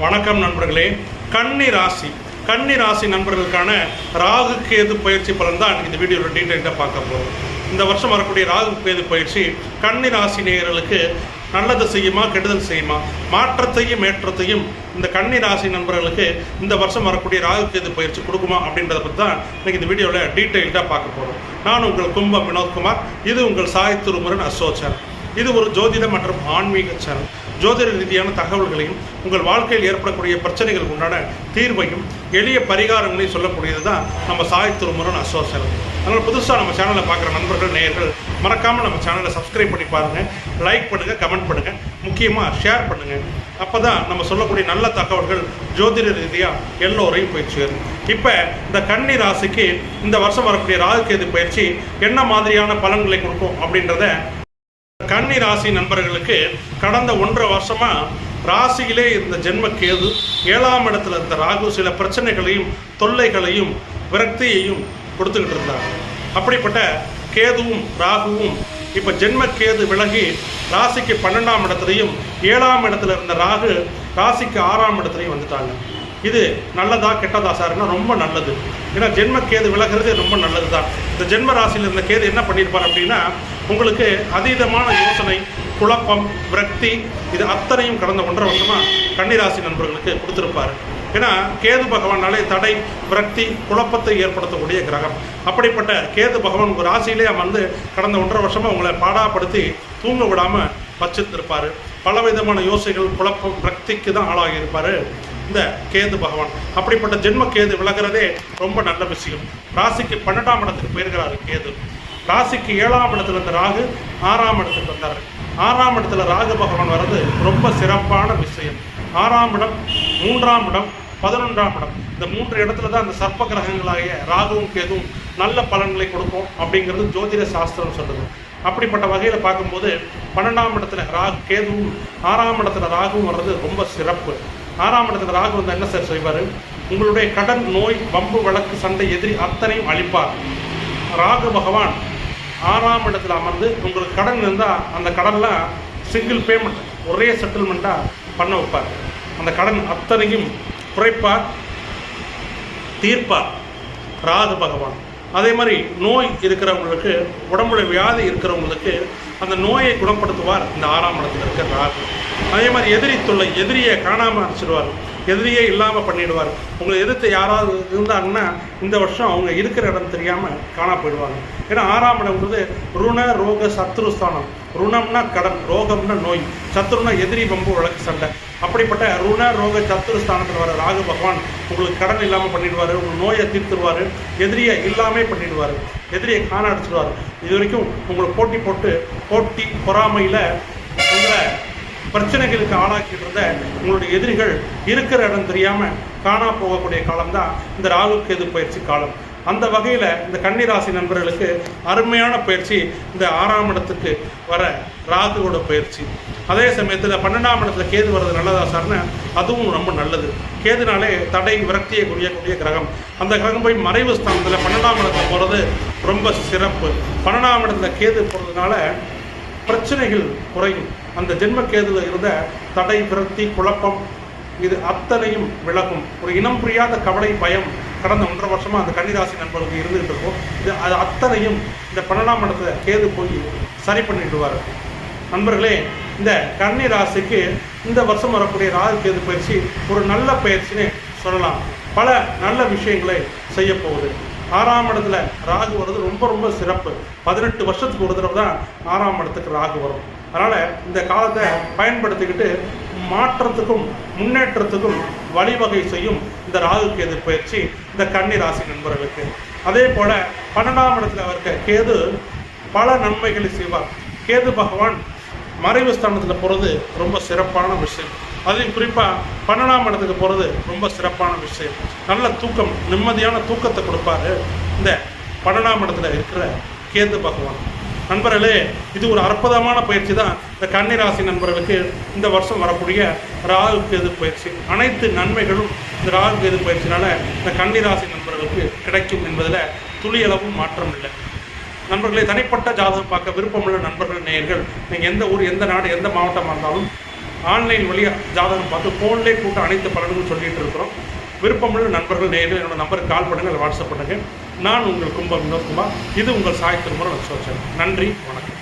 வணக்கம் நண்பர்களே. கன்னி ராசி. கன்னி ராசி நண்பர்களுக்கான ராகு கேது பயிற்சி பலன் தான் இந்த வீடியோவில் டீட்டெயிலாக பார்க்க போகிறோம் இந்த வருஷம் வரக்கூடிய ராகு கேது பயிற்சி கன்னி ராசி நேயர்களுக்கு நல்லது செய்யுமா கெடுதல் செய்யுமா? மாற்றத்தையும் ஏற்றத்தையும் இந்த கன்னி ராசி நண்பர்களுக்கு இந்த வருஷம் வரக்கூடிய ராகு கேது பயிற்சி கொடுக்குமா அப்படின்றத பற்றி தான் இன்றைக்கி இந்த வீடியோவில் டீட்டெயில்டாக பார்க்க போகிறோம் நான் உங்கள் கும்பம் வினோத்குமார். இது உங்கள் சாய் திருமுருகன் அசோச்சர் இது ஒரு ஜோதிட மற்றும் ஆன்மீக சேனல். ஜோதிட ரீதியான தகவல்களையும் உங்கள் வாழ்க்கையில் ஏற்படக்கூடிய பிரச்சனைகளுக்கு உண்டான தீர்வையும் எளிய பரிகாரங்களையும் சொல்லக்கூடியது தான் நம்ம சாய் திருமுருகன் அசோசனம் அதனால் புதுசாக நம்ம சேனலை பார்க்குற நண்பர்கள் நேயர்கள் மறக்காமல் நம்ம சேனலை சப்ஸ்கிரைப் பண்ணி பாருங்கள் லைக் பண்ணுங்கள் கமெண்ட் பண்ணுங்கள் முக்கியமாக ஷேர் பண்ணுங்கள் அப்போ தான் நம்ம சொல்லக்கூடிய நல்ல தகவல்கள் ஜோதிட ரீதியாக எல்லோரையும் போய் சேரும். இப்போ இந்த கன்னி ராசிக்கு இந்த வருஷம் வரக்கூடிய ராகுகேது பயிற்சி என்ன மாதிரியான பலன்களை கொடுக்கும் அப்படின்றத கன்னி ராசி நண்பர்களுக்கு கடந்த ஒன்றரை வருஷமா ராசியிலே இருந்த ஜென்ம கேது ஏழாம் இடத்துல இருந்த ராகு சில பிரச்சனைகளையும் தொல்லைகளையும் விரக்தியையும் கொடுத்துக்கிட்டு இருந்தார் அப்படிப்பட்ட கேதுவும் ராகுவும் இப்போ ஜென்ம கேது விலகி ராசிக்கு பன்னெண்டாம் இடத்துலையும் ஏழாம் இடத்துல இருந்த ராகு ராசிக்கு ஆறாம் இடத்துலையும் வந்துட்டாங்க. இது நல்லதா கெட்டதா சார்னா ரொம்ப நல்லது. ஏன்னா ஜென்ம கேது விலகிறது ரொம்ப நல்லது தான் இந்த ஜென்ம ராசியில் இருந்த கேது என்ன பண்ணியிருப்பார் அப்படின்னா உங்களுக்கு அதீதமான யோசனை குழப்பம் விரக்தி இது அத்தனையும் கடந்த ஒன்றரை வருஷமா கன்னிராசி நண்பர்களுக்கு கொடுத்துருப்பாரு. ஏன்னா கேது பகவானாலே தடை விரக்தி குழப்பத்தை ஏற்படுத்தக்கூடிய கிரகம். அப்படிப்பட்ட கேது பகவான் உங்கள் ராசியிலே அமர்ந்து கடந்த ஒன்றரை வருஷமா உங்களை பாடாப்படுத்தி தூங்க விடாம பல பலவிதமான யோசைகள் குழப்பம் விரக்திக்கு தான் ஆளாகி இந்த கேது பகவான். அப்படிப்பட்ட ஜென்ம கேது விலகிறதே ரொம்ப நல்ல விஷயம். ராசிக்கு பன்னெண்டாம் இடத்துக்கு போயிருக்கிறாரு கேது. ராசிக்கு ஏழாம் இடத்துல இருந்த ராகு ஆறாம் இடத்துக்கு வந்தார். ஆறாம் இடத்துல ராகு பகவான் வர்றது ரொம்ப சிறப்பான விஷயம். ஆறாம் இடம் மூன்றாம் இடம் பதினொன்றாம் இடம். இந்த மூன்று இடத்துல தான் அந்த சர்ப்ப கிரகங்களாகிய ராகுவும் கேதுவும் நல்ல பலன்களை கொடுக்கும் அப்படிங்கிறது ஜோதிட சாஸ்திரம் சொல்லுது. அப்படிப்பட்ட வகையில் பார்க்கும்போது பன்னெண்டாம் இடத்துல ராகு கேதுவும் ஆறாம் இடத்துல ராகுவும் வர்றது ரொம்ப சிறப்பு. ஆறாம் இடத்துல ராகு வந்து என்ன சார் செய்வார்? உங்களுடைய கடன் நோய் வம்பு வழக்கு சண்டை எதிரி அத்தனையும் அழிப்பார். ராகு பகவான் ஆறாம் இடத்துல அமர்ந்து உங்களுக்கு கடன் இருந்தால் அந்த கடன்லாம் சிங்கிள் பேமெண்ட் ஒரே செட்டில்மெண்ட்டாக பண்ண வைப்பார். அந்த கடன் அத்தனையும் குறைப்பார் தீர்ப்பார். ராது பகவான். அதே மாதிரி நோய் இருக்கிறவங்களுக்கு உடம்புல வியாதி இருக்கிறவங்களுக்கு அந்த நோயை குணப்படுத்துவார் இந்த ஆறாம் இடத்துல இருக்கிற ராகு. அதே மாதிரி எதிரி தொல்லை எதிரியை காணாமல் அடிச்சிடுவார். எதிரியே இல்லாமல் பண்ணிடுவார். உங்களை எதிர்த்து யாராவது இருந்தாங்கன்னா இந்த வருஷம் அவங்க இருக்கிற இடம் தெரியாமல் காணா போயிடுவாங்க. ஏன்னா ஆறாம் இடம்ன்றது ருண ரோக சத்ருஸ்தானம் ருணம்னா கடன் ரோகம்னா நோய். சத்ருனா எதிரி பம்பு வழக்கு சண்டை. அப்படிப்பட்ட ருண ரோக சத்துருஸ்தானத்தில் வர ராகு பகவான் உங்களுக்கு கடன் இல்லாமல் பண்ணிடுவார் உங்கள் நோயை தீர்த்துடுவார் எதிரியை இல்லாமல் பண்ணிடுவார். எதிரியை காண அடிச்சிடுவார் இது வரைக்கும் உங்களை போட்டி போட்டு போட்டி பொறாமையில் உங்களை பிரச்சனைகளுக்கு ஆளாக்கிட்டு இருந்த உங்களுடைய எதிரிகள் இருக்கிற இடம் தெரியாமல் காணா போகக்கூடிய காலம்தான் இந்த ராகு கேது பயிற்சி காலம். அந்த வகையில் இந்த கன்னிராசி நண்பர்களுக்கு அருமையான பயிற்சி இந்த ஆறாம் இடத்துக்கு வர ராகுவோட பயிற்சி. அதே சமயத்தில் பன்னெண்டாம் இடத்துல கேது வர்றது நல்லதா சார்னு அதுவும் ரொம்ப நல்லது. கேதுனாலே தடை விரக்தியை குறியக்கூடிய கிரகம். அந்த கிரகம் போய் மறைவு ஸ்தானத்தில் பன்னெண்டாம் இடத்துல போகிறது ரொம்ப சிறப்பு. பன்னெண்டாம் இடத்துல கேது போகிறதுனால பிரச்சனைகள் குறையும். அந்த ஜென்ம இருந்த தடை விரக்தி குழப்பம் இது அத்தனையும் விலகும். ஒரு இனம் புரியாத கவலை பயம் கடந்த ஒன்றரை வருஷமாக அந்த கன்னிராசி நண்பர்களுக்கு இருந்துகிட்டு இருக்கும். இது அது அத்தனையும் இந்த பன்னெண்டாம் இடத்துல கேது போய் சரி பண்ணிடுவார். நண்பர்களே இந்த கன்னி ராசிக்கு இந்த வருஷம் வரக்கூடிய ராகு கேது பயிற்சி ஒரு நல்ல பயிற்சின்னு சொல்லலாம். பல நல்ல விஷயங்களை செய்ய போகுது. ஆறாம் இடத்துல ராகு வர்றது ரொம்ப ரொம்ப சிறப்பு. பதினெட்டு வருஷத்துக்கு ஒரு தடவை தான் ஆறாம் இடத்துக்கு ராகு வரும். அதனால் இந்த காலத்தை பயன்படுத்திக்கிட்டு மாற்றத்துக்கும் முன்னேற்றத்துக்கும் வழிவகை செய்யும் இந்த ராகு கேது பயிற்சி இந்த கன்னி ராசி நண்பர்களுக்கு. அதே போல் பன்னெண்டாம் இடத்துல இருக்க கேது பல நன்மைகளை செய்வார். கேது பகவான் மறைவு ஸ்தானத்தில் போகிறது ரொம்ப சிறப்பான விஷயம். அதையும் குறிப்பாக பன்னெண்டாம் இடத்துக்கு போகிறது ரொம்ப சிறப்பான விஷயம். நல்ல தூக்கம் நிம்மதியான தூக்கத்தை கொடுப்பாரு இந்த பன்னெண்டாம் இடத்துல இருக்கிற கேது பகவான். நண்பர்களே இது ஒரு அற்புதமான பயிற்சி தான் இந்த கன்னிராசி நண்பர்களுக்கு இந்த வருஷம் வரக்கூடிய ராகு கேது பயிற்சி. அனைத்து நன்மைகளும் இந்த ராகு கேது பயிற்சினால இந்த கன்னிராசி நண்பர்களுக்கு கிடைக்கும் என்பதில் துளியளவும் மாற்றம் இல்லை. நண்பர்களே தனிப்பட்ட ஜாதகம் பார்க்க விருப்பமுள்ள நண்பர்கள் நேயர்கள் நீங்கள் எந்த ஊர் எந்த நாடு எந்த மாவட்டமாக இருந்தாலும் ஆன்லைன் வழியாக ஜாதகம் பார்த்து ஃபோன்லேயே கூட்ட அனைத்து பலன்களும் சொல்லிகிட்டு இருக்கிறோம். விருப்பமுள்ள நண்பர்கள் நேரில் என்னோடய நம்பருக்கு கால் பண்ணுங்கள் வாட்ஸ்அப் பண்ணுங்கள் நான் உங்கள் கும்பம் வினோத்குமார். இது உங்கள் சாய் திருமுறை நன்றி வணக்கம்.